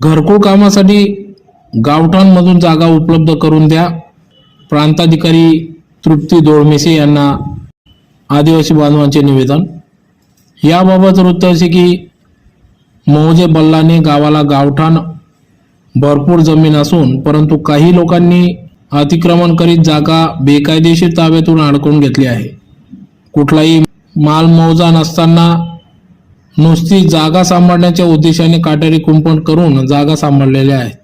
घरकुल कामासाठी गावठाणमधून जागा उपलब्ध करून द्या. प्रांताधिकारी तृप्ती दोळमेसे यांना आदिवासी बांधवांचे निवेदन. याबाबत वृत्त असे की मौजे बल्लाने गावाला गावठाण भरपूर जमीन असून परंतु काही लोकांनी अतिक्रमण करीत जागा बेकायदेशीर ताब्यातून अडकून घेतली आहे. कुठलाही मालमौजा नसताना नुसती जागा सांभाळण्याच्या उद्देशाने काटेरी कुंपण करून जागा सांभाळलेल्या आहेत.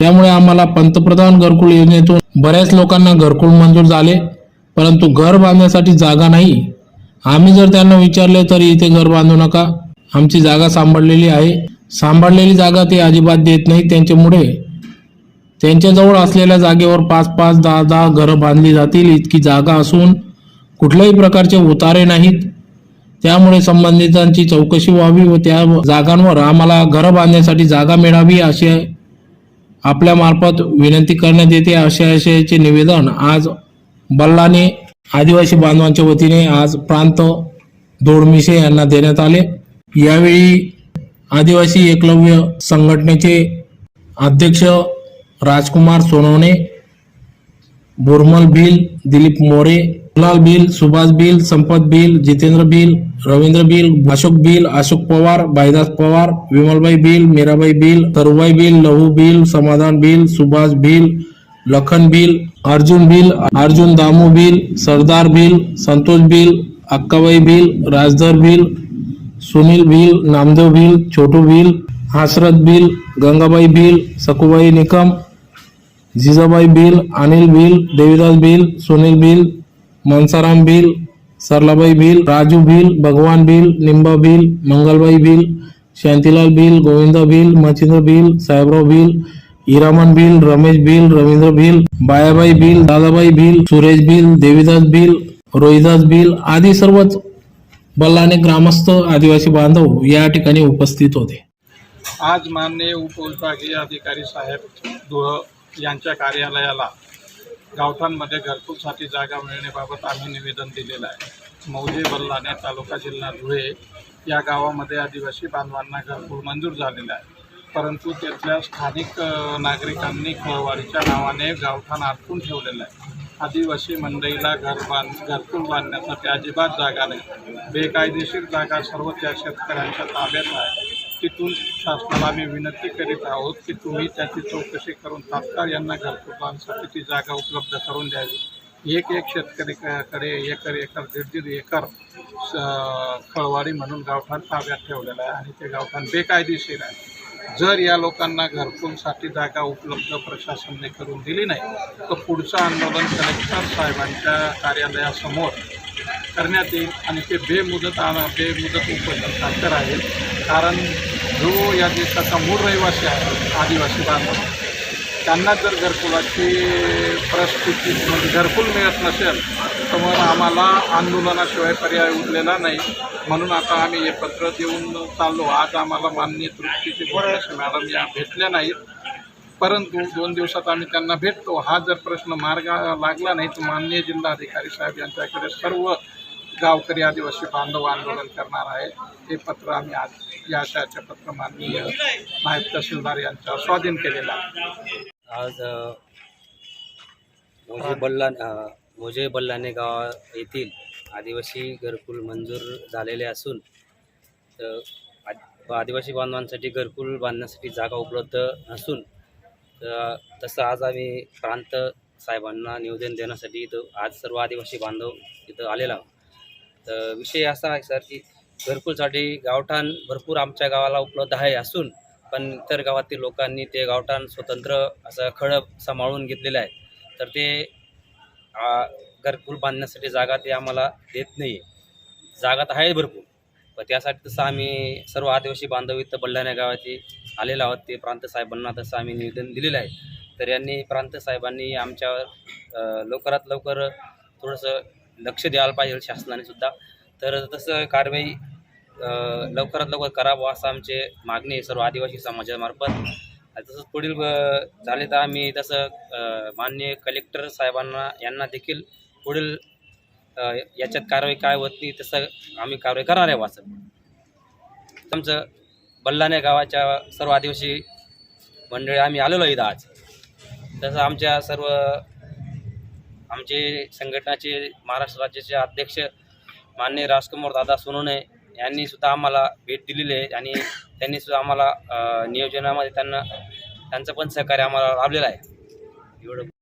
त्यामुळे आम्हाला पंतप्रधान घरकुल योजनेतून बऱ्याच लोकांना घरकुल मंजूर झाले परंतु घर बांधण्यासाठी जागा नाही. आम्ही जर त्यांना विचारले तर इथे घर बांधू नका? आमची जागा सांभाळलेली आहे. सांभाळलेली जागा ते अजिबात देत नाही त्यांच्यामुळे. त्यांच्याजवळ असलेल्या जागेवर पाच पाच दहा दहा घरं बांधली जातील इतकी जागा असून कुठल्याही प्रकारचे उतारे नाहीत. त्यामुळे संबंधितांची चौकशी व्हावी व त्या जागांवर आम्हाला घरं बांधण्यासाठी जागा मिळावी असे आपल्या मार्फत विनंती करण्यात येते. अशा आशयाचे निवेदन आज बल्लाने आदिवासी बांधवांच्या वतीने आज प्रांत दोडमिसे यांना देण्यात आले. यावेळी आदिवासी एकलव्य संघटनेचे अध्यक्ष राजकुमार सोनवणे बोरमल भिल दिलीप मोरे लाल बिल सुभाष बिल संपत बिल जितेंद्र बिल रवींद्र बिल अशोक बिल अशोक पवार भाईदास पवार विमलबाई बिल मीराबाई बिल तरुबाई बिल लहू बिल समाधान बिल सुभाष बिल लखन बिल अर्जुन बिल अर्जुन दामू बिल सरदार बिल संतोष बिल अक्काबाई बिल राजधर बिल सुनील बिल नामदेव बिल छोटू बिल हसरत बिल गंगाबाई बिल सकुबाई निकम जिजाबाई बिल अनिल बिल देवीदास बिल सुनील बिल मनसाराम भिल सरलाबाई भिल राजू भिल भगवान भिल निंबा भिल मंगलबाई भिल शांतीलाल भिल गोविंद भिल मच्छिंद्र भिल साहेबराव भिल हिरामन भिल रमेश भिल रवींद्र भिल बायाबाई भिल दादाबाई भिल सुरेश भिल देवीदास भिल रोहिदास भिल आदी सर्वच बल्लाने ग्रामस्थ आदिवासी बांधव या ठिकाणी उपस्थित होते. आज माननीय उपविभागीय अधिकारी साहेब दुह यांच्या कार्यालयाला गावठांमध्ये घरकुलसाठी जागा मिळण्याबाबत आम्ही निवेदन दिलेलं आहे. मौजे बल्लाने तालुका जिल्हा धुळे या गावामध्ये आदिवासी बांधवांना घरकुल मंजूर झालेलं आहे. परंतु तिथल्या स्थानिक नागरिकांनी खळवाडीच्या नावाने गावठाण अडकून ठेवलेलं आहे. आदिवासी मंडईला घर बांध घरकुल बांधण्यासाठी अजिबात जागा नाही. बेकायदेशीर जागा सर्व त्या शेतकऱ्यांच्या ताब्यात आहे. तिथून शासनाला आम्ही विनंती करीत आहोत की तुम्ही त्याची चौकशी करून तात्काळ यांना घरकुलांसाठी ती जागा उपलब्ध करून द्यावी. एक एक शेतकरी कडे एकर एकर दीड दीड एकर स- खळवाडी म्हणून गावठाण ताब्यात ठेवलेलं आहे आणि ते गावठाण बेकायदेशीर आहे. जर या लोकांना घरकुलसाठी जागा उपलब्ध प्रशासनाने करून दिली नाही तर पुढचं आंदोलन कलेक्टर साहेबांच्या कार्यालयासमोर करण्यात येईल आणि ते बेमुदत आण- बेमुदत उपोषण सारखं आहे कारण जो या देशाचा मूळ रहिवासी आहे आदिवासी बांधव त्यांना जर घरकुलाची परिस्थिती म्हणजे घरकुल मिळत नसेल तर मग आम्हाला आंदोलनाशिवाय पर्याय उरलेला नाही. म्हणून आता आम्ही हे पत्र देऊन चाललो. आज आम्हाला माननीय तृप्तीचे बोरासे मॅडम या भेटल्या नाहीत. परंतु दोन दिवसात आम्ही त्यांना भेटतो. हा जर प्रश्न मार्गा लागला नाही तर माननीय जिल्हाधिकारी साहेब यांच्याकडे सर्व गावकरी आदिवासी बांधव आंदोलन करणार आहे. हे पत्र आम्ही आज या आशयाचे पत्र माननीय नायब तहसीलदार यांच्या स्वाधीन केलेलं आहे. आज मोजे बल्ला मोजे बल्लाने गाव येथील आदिवासी घरकुल मंजूर झालेले असून तर आदिवासी बांधवांसाठी घरकुल बांधण्यासाठी जागा उपलब्ध नसून तर तसं आज आम्ही प्रांत साहेबांना निवेदन देण्यासाठी इथं आज सर्व आदिवासी बांधव इथं आलेला आहोत. तर विषय असा आहे सर की घरकुलसाठी गावठाण भरपूर आमच्या गावाला उपलब्ध आहे असून पण इतर गावातील लोकांनी ते गावठाण स्वतंत्र असं खडप सांभाळून घेतलेलं आहे. तर ते घरकुल बांधण्यासाठी जागा ते आम्हाला देत नाही जागा तर आहे भरपूर पण त्यासाठी तसं आम्ही सर्व आदिवासी बांधव इथं बल्लाण्या गावाची आलेलो आहोत. ते प्रांत साहेबांना तसं आम्ही निवेदन दिलेलं आहे. तर यांनी प्रांत साहेबांनी आमच्यावर लवकरात लवकर थोडंसं लक्ष द्यायला पाहिजे शासनाने सुद्धा. तर तसं कारवाई लवकरात लवकर करावं असं आमचे मागणी आहे सर्व आदिवासी समाजामार्फत. तसंच पुढील झाले तर आम्ही तसं माननीय कलेक्टर साहेबांना यांना देखील पुढील याच्यात कारवाई काय होत नाही तसं आम्ही कारवाई करणार आहे वाचत आमचं बल्लाने गावाच्या सर्व आदिवासी मंडळी आम्ही आलेलो आहे इथं आज. तसं आमच्या सर्व आमचे संघटनाचे महाराष्ट्र राज्याचे अध्यक्ष माननीय राजकुमार दादा सोनोने यांनी सुद्धा आम्हाला भेट दिलेली आहे आणि त्यांनी सुद्धा आम्हाला नियोजनामध्ये त्यांना त्यांचं पण सहकार्य आम्हाला लाभलेलं आहे. एवढं.